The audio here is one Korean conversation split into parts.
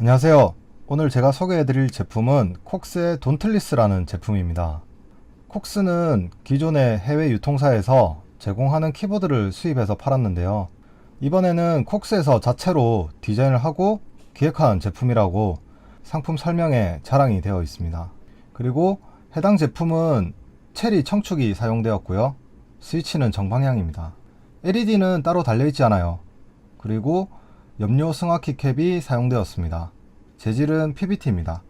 안녕하세요. 오늘 제가 소개해드릴 제품은 콕스의 돈틀리스라는 제품입니다. 콕스는 기존의 해외 유통사에서 제공하는 키보드를 수입해서 팔았는데요. 이번에는 콕스에서 자체로 디자인을 하고 기획한 제품이라고 상품 설명에 자랑이 되어 있습니다. 그리고 해당 제품은 체리 청축이 사용되었고요. 스위치는 정방향입니다. LED는 따로 달려있지 않아요. 그리고 염료 승화키 캡이 사용되었습니다. 재질은 PBT입니다.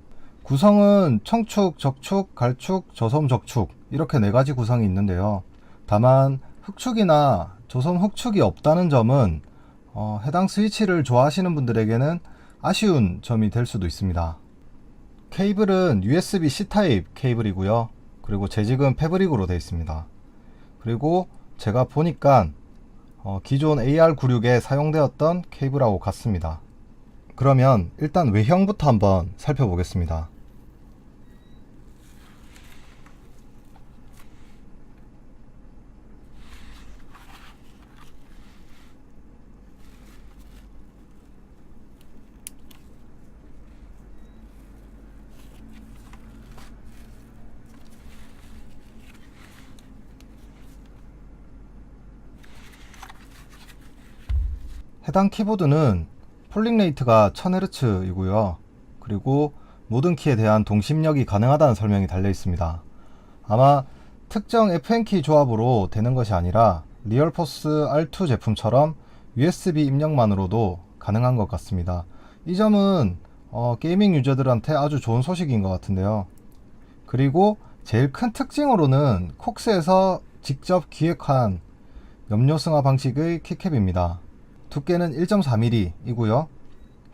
구성은 청축, 적축, 갈축, 저섬, 적축 이렇게 네 가지 구성이 있는데요. 다만 흑축이나 저섬 흑축이 없다는 점은 어, 해당 스위치를 좋아하시는 분들에게는 아쉬운 점이 될 수도 있습니다. 케이블은 USB-C 타입 케이블이고요. 그리고 재직은 패브릭으로 되어 있습니다. 그리고 제가 보니까 어, 기존 AR96에 사용되었던 케이블하고 같습니다. 그러면 일단 외형부터 한번 살펴보겠습니다. 해당 키보드는 폴링 레이트가 1000Hz이고요. 그리고 모든 키에 대한 동심력이 가능하다는 설명이 달려 있습니다. 아마 특정 FN키 조합으로 되는 것이 아니라 리얼포스 R2 제품처럼 USB 입력만으로도 가능한 것 같습니다. 이 점은 어, 게이밍 유저들한테 아주 좋은 소식인 것 같은데요. 그리고 제일 큰 특징으로는 콕스에서 직접 기획한 염료 승화 방식의 키캡입니다. 두께는 1.4mm이고요.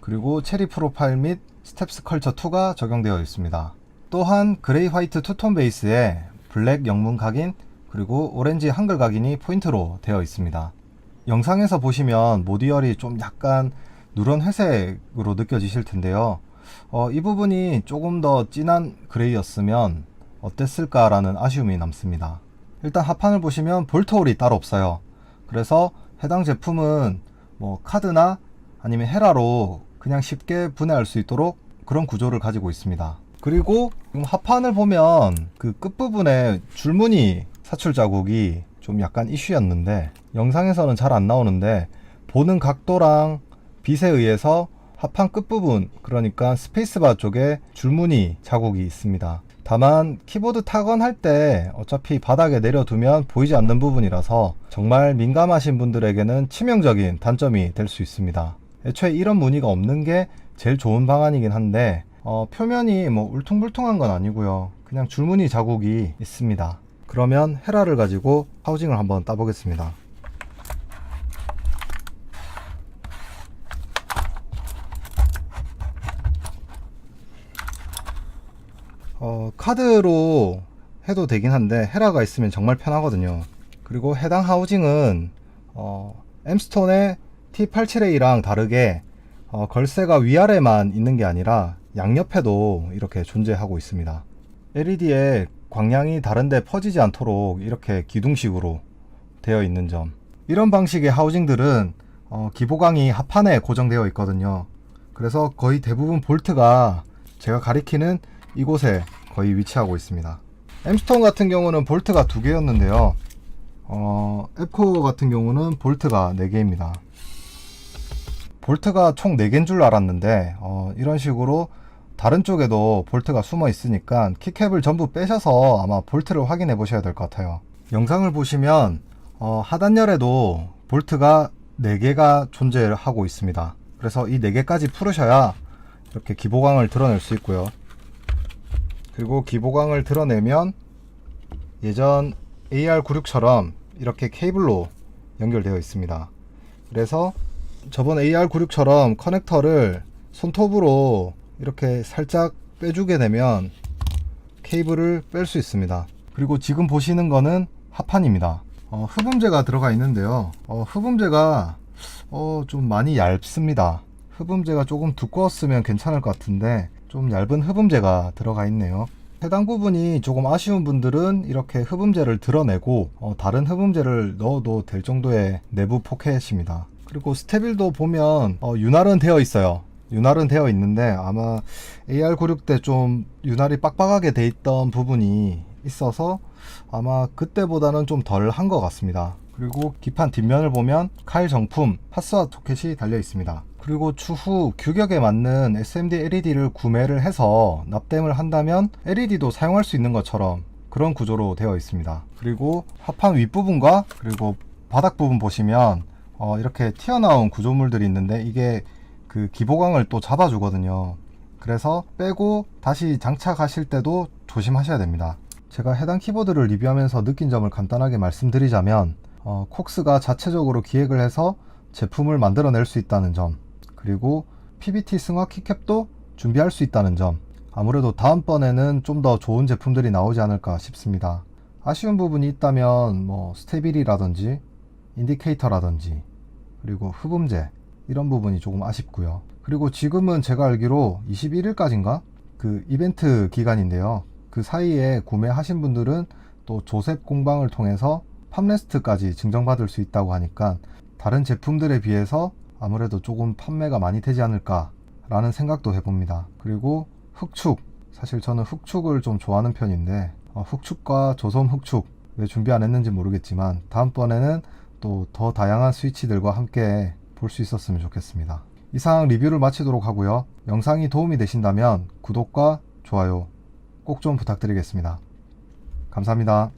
그리고 체리 프로파일 및 스텝스 컬처 2가 적용되어 있습니다. 또한 그레이 화이트 투톤 베이스에 블랙 영문 각인 그리고 오렌지 한글 각인이 포인트로 되어 있습니다. 영상에서 보시면 모디얼이 좀 약간 누런 회색으로 느껴지실 텐데요. 어, 이 부분이 조금 더 진한 그레이였으면 어땠을까라는 아쉬움이 남습니다. 일단 하판을 보시면 볼트홀이 따로 없어요. 그래서 해당 제품은 뭐 카드나 아니면 헤라로 그냥 쉽게 분해할 수 있도록 그런 구조를 가지고 있습니다. 그리고 하판을 보면 그 끝부분에 줄무늬 사출 자국이 좀 약간 이슈였는데 영상에서는 잘 안 나오는데 보는 각도랑 빛에 의해서 하판 끝부분 그러니까 스페이스바 쪽에 줄무늬 자국이 있습니다. 다만 키보드 타건할 때 어차피 바닥에 내려두면 보이지 않는 부분이라서 정말 민감하신 분들에게는 치명적인 단점이 될 수 있습니다. 애초에 이런 무늬가 없는 게 제일 좋은 방안이긴 한데 어, 표면이 뭐 울퉁불퉁한 건 아니고요. 그냥 줄무늬 자국이 있습니다. 그러면 헤라를 가지고 하우징을 한번 따보겠습니다. 어, 카드로 해도 되긴 한데 헤라가 있으면 정말 편하거든요. 그리고 해당 하우징은 어, 엠스톤의 T87A랑 다르게 어, 걸쇠가 위아래만 있는 게 아니라 양옆에도 이렇게 존재하고 있습니다. LED에 광량이 다른데 퍼지지 않도록 이렇게 기둥식으로 되어 있는 점. 이런 방식의 하우징들은 어, 기보강이 하판에 고정되어 있거든요. 그래서 거의 대부분 볼트가 제가 가리키는 이곳에 거의 위치하고 있습니다. 엠스톤 같은 경우는 볼트가 두 개였는데요. 어, 앱코 같은 경우는 볼트가 4개입니다. 볼트가 총 4개인 줄 알았는데 어, 이런 식으로 다른 쪽에도 볼트가 숨어 있으니까 키캡을 전부 빼셔서 아마 볼트를 확인해 보셔야 될 것 같아요. 영상을 보시면 어, 하단열에도 볼트가 4개가 존재하고 있습니다. 그래서 이 4개까지 풀으셔야 이렇게 기보광을 드러낼 수 있고요. 그리고 기보광을 드러내면 예전 AR96처럼 이렇게 케이블로 연결되어 있습니다. 그래서 저번 AR96처럼 커넥터를 손톱으로 이렇게 살짝 빼주게 되면 케이블을 뺄 수 있습니다. 그리고 지금 보시는 거는 하판입니다. 어, 흡음재가 들어가 있는데요. 어, 흡음재가 어, 좀 많이 얇습니다. 흡음재가 조금 두꺼웠으면 괜찮을 것 같은데 좀 얇은 흡음재가 들어가 있네요. 해당 부분이 조금 아쉬운 분들은 이렇게 흡음재를 드러내고 어, 다른 흡음재를 넣어도 될 정도의 내부 포켓입니다. 그리고 스테빌도 보면 어, 윤활은 되어 있어요. 윤활은 되어 있는데 아마 AR96 때 좀 윤활이 빡빡하게 돼 있던 부분이 있어서 아마 그때보다는 좀 덜 한 것 같습니다. 그리고 기판 뒷면을 보면 칼 정품 파스와 토켓이 달려 있습니다. 그리고 추후 규격에 맞는 SMD LED를 구매를 해서 납땜을 한다면 LED도 사용할 수 있는 것처럼 그런 구조로 되어 있습니다. 그리고 합판 윗부분과 그리고 바닥 부분 보시면 어, 이렇게 튀어나온 구조물들이 있는데 이게 그 기보강을 또 잡아주거든요. 그래서 빼고 다시 장착하실 때도 조심하셔야 됩니다. 제가 해당 키보드를 리뷰하면서 느낀 점을 간단하게 말씀드리자면 어, 콕스가 자체적으로 기획을 해서 제품을 만들어낼 수 있다는 점 그리고 PBT 승화 키캡도 준비할 수 있다는 점 아무래도 다음번에는 좀 더 좋은 제품들이 나오지 않을까 싶습니다. 아쉬운 부분이 있다면 뭐 스테빌이라든지 인디케이터라든지 그리고 흡음재 이런 부분이 조금 아쉽고요. 그리고 지금은 제가 알기로 21일까지인가 그 이벤트 기간인데요. 그 사이에 구매하신 분들은 또 조셉 공방을 통해서 팜레스트까지 증정받을 수 있다고 하니까 다른 제품들에 비해서 아무래도 조금 판매가 많이 되지 않을까라는 생각도 해봅니다. 그리고 흑축 사실 저는 흑축을 좀 좋아하는 편인데 어, 흑축과 조선 흑축 왜 준비 안 했는지 모르겠지만 다음번에는 또 더 다양한 스위치들과 함께 볼 수 있었으면 좋겠습니다. 이상 리뷰를 마치도록 하고요. 영상이 도움이 되신다면 구독과 좋아요 꼭 좀 부탁드리겠습니다. 감사합니다.